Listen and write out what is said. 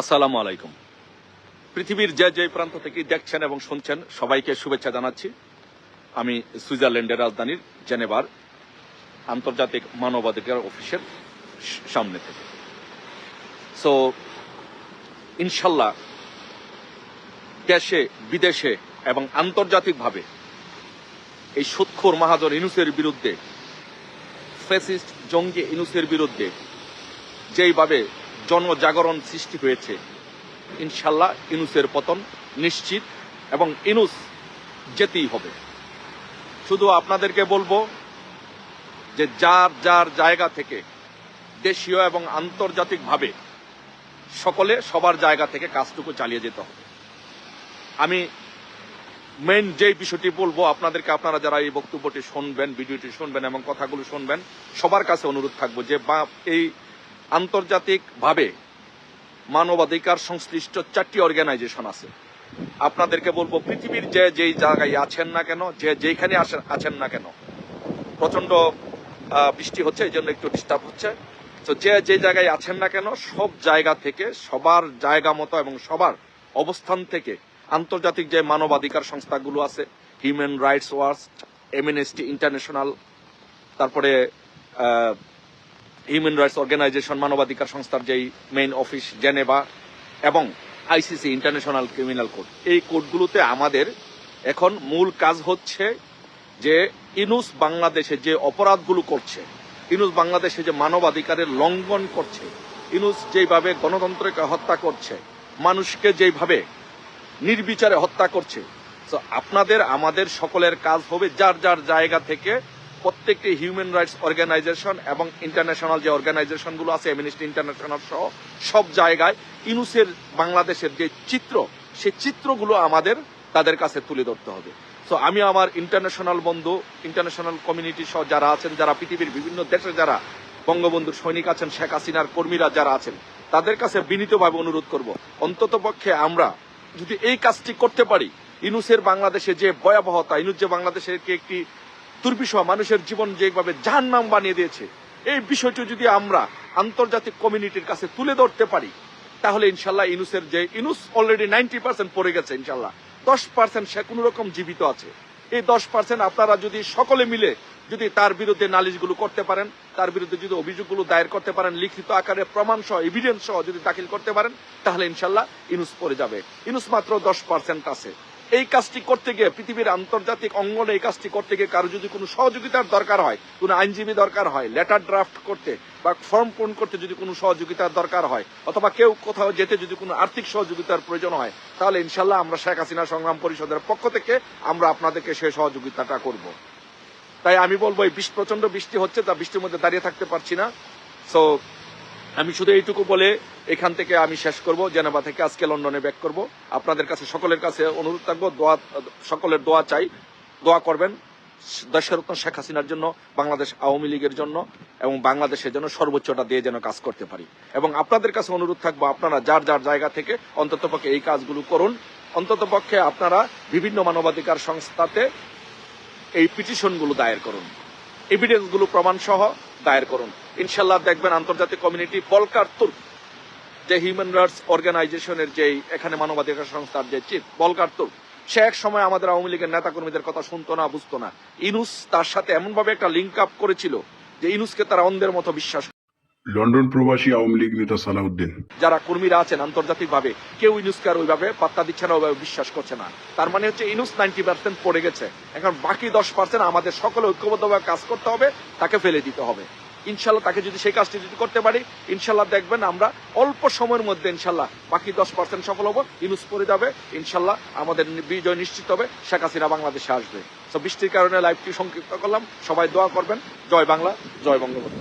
আসসালামু আলাইকুম। পৃথিবীর যে যে প্রান্ত থেকে দেখছেন এবং শুনছেন, সবাইকে শুভেচ্ছা জানাচ্ছি। আমি সুইজারল্যান্ডের রাজধানীর জেনেভার আন্তর্জাতিক মানবাধিকার অফিসের সামনে থেকে। সো ইনশাল্লাহ দেশে, বিদেশে এবং আন্তর্জাতিকভাবে এই সুৎখোর মাহাজন ইনুসের বিরুদ্ধে ফেসিস্ট জঙ্গি ইনুসের বিরুদ্ধে যেইভাবে জনজাগরণ সৃষ্টি হয়েছে। ইনশাল্লাহ ইনুসের পতন নিশ্চিত এবং ইনুস যেতেই হবে। শুধু আপনাদেরকে বলব যে যার যার জায়গা থেকে দেশীয় এবং আন্তর্জাতিকভাবে সকলে সবার জায়গা থেকে কাজটুকু চালিয়ে যেতে হবে। আমি মেইন যে বিষয়টি বলব, আপনাদেরকে আপনারা যারা এই বক্তব্যটি শুনবেন, ভিডিওটি শুনবেন এবং কথাগুলো শুনবেন, সবার কাছে অনুরোধ থাকব যে বা এই আন্তর্জাতিকভাবে মানবাধিকার সংশ্লিষ্ট চারটি অর্গানাইজেশন আছে। আপনাদেরকে বলব, পৃথিবীর যে যেই জায়গায় আছেন না কেন, যে যেখানে আসেন- আছেন না কেন প্রচণ্ড বৃষ্টি হচ্ছে, এই জন্য একটু ডিস্টার্ব হচ্ছে। তো যে যে জায়গায় আছেন না কেন, সব জায়গা থেকে, সবার জায়গা মতো এবং সবার অবস্থান থেকে আন্তর্জাতিক যে মানবাধিকার সংস্থাগুলো আছে human rights watch Amnesty international তারপরে হিউম্যান রাইটস অর্গানাইজেশন মানবাধিকার সংস্থার যেই মেইন অফিস জেনেভা এবং আইসিসি ইন্টারন্যাশনাল ক্রিমিনাল কোড এই কোডগুলোতে আমাদের এখন মূল কাজ হচ্ছে যে ইনুস বাংলাদেশে যে অপরাধগুলো করছে, ইনুস বাংলাদেশে যে মানবাধিকারের লঙ্ঘন করছে, ইনুস যেভাবে গণতন্ত্রকে হত্যা করছে, মানুষকে যেভাবে নির্বিচারে হত্যা করছে, তো আপনাদের, আমাদের সকলের কাজ হবে যার যার জায়গা থেকে প্রত্যেকটি হিউম্যান রাইটস অর্গানাইজেশন এবং ইন্টারন্যাশনাল যে অর্গানাইজেশনগুলো আছে এমনিস্টি ইন্টারন্যাশনাল সহ সব জায়গায় ইনুসের বাংলাদেশের যে চিত্র সে চিত্রগুলো আমাদের, তাদের কাছে তুলে ধরতে হবে। তো আমি আমার ইন্টারন্যাশনাল বন্ধু ইন্টারন্যাশনাল কমিউনিটি সহ যারা আছেন, যারা পৃথিবীর বিভিন্ন দেশে যারা বঙ্গবন্ধুর সৈনিক আছেন, শেখ হাসিনার কর্মীরা যারা আছেন, তাদের কাছে বিনীতভাবে অনুরোধ করব অন্তত পক্ষে আমরা যদি এই কাজটি করতে পারি, ইনুসের বাংলাদেশে যে ভয়াবহতা, ইনুস যে বাংলাদেশের একটি দুর্বিষহ মানুষের জীবন যেভাবে জাহান্নাম বানিয়ে দিয়েছে, এই বিষয়টি যদি আমরা আন্তর্জাতিক কমিউনিটির কাছে তুলে ধরতে পারি, তাহলে ইনশাল্লাহ ইনুসের যে, ইনুস অলরেডি নাইনটি পার্সেন্ট পড়ে গেছে ইনশাল্লাহ। দশ পার্সেন্ট সে কোনো রকম জীবিত আছে। এই দশ পার্সেন্ট আপনারা যদি সকলে মিলে যদি তার বিরুদ্ধে নালিশগুলো করতে পারেন, তার বিরুদ্ধে যদি অভিযোগগুলো দায়ের করতে পারেন, লিখিত আকারে প্রমাণ সহ এভিডেন্স সহ যদি দাখিল করতে পারেন, তাহলে ইনশাল্লাহ ইনুস পড়ে যাবে। ইনুস মাত্র দশ পার্সেন্ট আছে। এই কাজটি করতে গিয়ে পৃথিবীর আন্তর্জাতিক অঙ্গনে এই কাজটি করতে গিয়ে কারও যদি কোনো সহযোগিতার দরকার হয়, কোনো আইনজীবী দরকার হয়, লেটার ড্রাফট করতে বা ফর্ম পূরণ করতে যদি কোনো সহযোগিতার দরকার হয়, অথবা কেউ কোথাও যেতে যদি কোনো আর্থিক সহযোগিতার প্রয়োজন হয়, তাহলে ইনশাল্লাহ আমরা শেখ হাসিনা সংগ্রাম পরিষদের পক্ষ থেকে আমরা আপনাদেরকে সেই সহযোগিতাটা করব। তাই আমি বলব, এই বৃষ্টি প্রচণ্ড বৃষ্টি হচ্ছে, তা বৃষ্টির মধ্যে দাঁড়িয়ে থাকতে পারছি না। সো আমি শুধু এইটুকু বলে এখান থেকে আমি শেষ করব, জেনেভা থেকে আজকে লন্ডনে ব্যাক করব। আপনাদের কাছে, সকলের কাছে অনুরোধ থাকব, দোয়া, সকলের দোয়া চাই। দোয়া করবেন দেশরত্ন শেখ হাসিনার জন্য, বাংলাদেশ আওয়ামী লীগের জন্য এবং বাংলাদেশের জন্য সর্বোচ্চটা দিয়ে যেন কাজ করতে পারি। এবং আপনাদের কাছে অনুরোধ থাকব, আপনারা যার যার জায়গা থেকে অন্তত পক্ষে এই কাজগুলো করুন। অন্তত পক্ষে আপনারা বিভিন্ন মানবাধিকার সংস্থাতে এই পিটিশনগুলো দায়ের করুন। এভিডেন্সগুলো প্রমাণ সহ দায়ের করুন। ইনশাল্লাহ দেখবেন আন্তর্জাতিক কমিউনিটি বলকার তুর্ক, যে হিউম্যান রাইটস অর্গানাইজেশনের যে এখানে মানবাধিকার সংস্থার যে চিফ বলকার তুর্ক। সে এক সময় আমাদের আওয়ামী লীগের নেতাকর্মীদের কথা শুনতো না, বুঝতো না। ইনুস তার সাথে এমনভাবে একটা লিঙ্ক আপ করেছিল যে ইনুসকে তারা অন্ধের মতো বিশ্বাস লন্ডন প্রবাসী আওয়ামী লীগ নেতা সালাউদ্দিন। যারা কর্মীরা আছেন আন্তর্জাতিকভাবে, কেউ ইনুসকে আর ওইভাবে পাত্তা দিচ্ছে না, ওইভাবে বিশ্বাস করছে না। তার মানে হচ্ছে ইনুস নাইনটি পার্সেন্ট পড়ে গেছে। এখন বাকি দশ পার্সেন্ট আমাদের সকলে ঐক্যবদ্ধভাবে কাজ করতে হবে, তাকে ফেলে দিতে হবে। ইনশাল্লাহ তাকে যদি সেই কাজটি যদি করতে পারি, ইনশাল্লাহ দেখবেন আমরা অল্প সময়ের মধ্যে ইনশাল্লাহ বাকি দশ পার্সেন্ট সফল হব ইনুস পড়ে যাবে, ইনশাল্লাহ আমাদের বিজয় নিশ্চিত হবে, শেখ হাসিনা বাংলাদেশে আসবে। তো বৃষ্টির কারণে লাইভটি সংক্ষিপ্ত করলাম, সবাই দোয়া করবেন, জয় বাংলা, জয় বঙ্গবন্ধু।